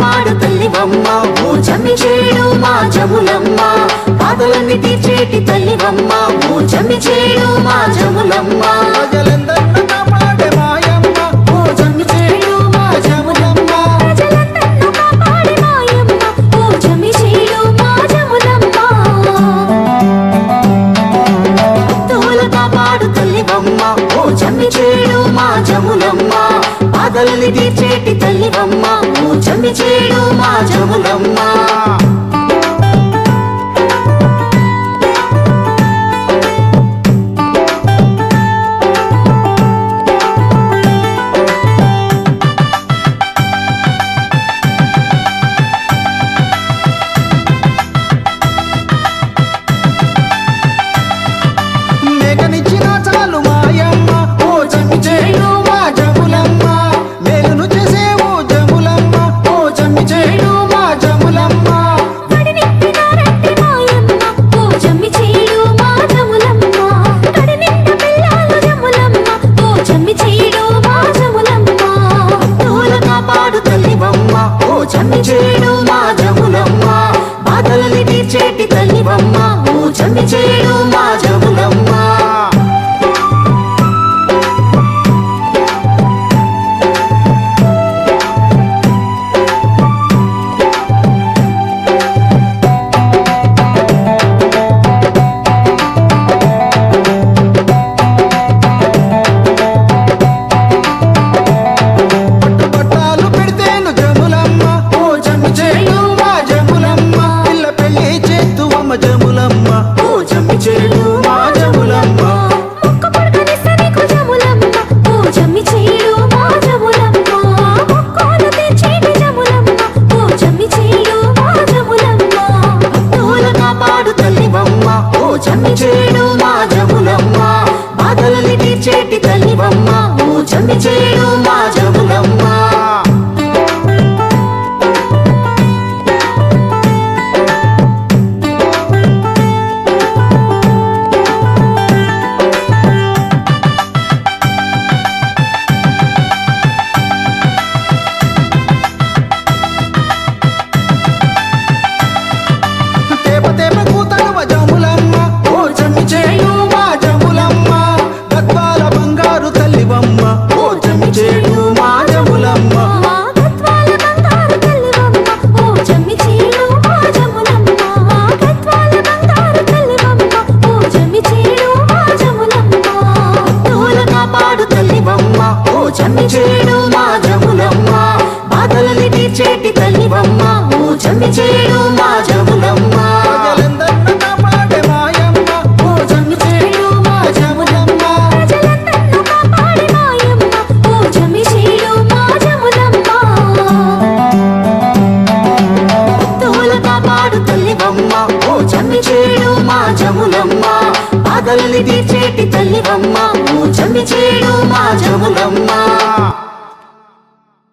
వాడు తల్లివమ్మ ఓ చేడు మా జములమ్మ బాధలన్నీ తీర్చేటి తల్లివమ్మ ఓ చేడు మా జములమ్మ మా జములమ్మ బాధలని తీర్చేటి తల్లివమ్మ చెడు మా జగులమ్మ చమ్మి చేయడు మా జమునమ్మ. బాధల్ని తీర్చేటి తల్లివమ్మ. ఓ చమ్మి మా జము വന്നു ചേരൂ జన్నివమ్మ ఊచమి చేడు మా జములమ్మ తల్లి తీర్చేటి తల్లివమ్మ ఊచమి చేడు మా జములమ్మ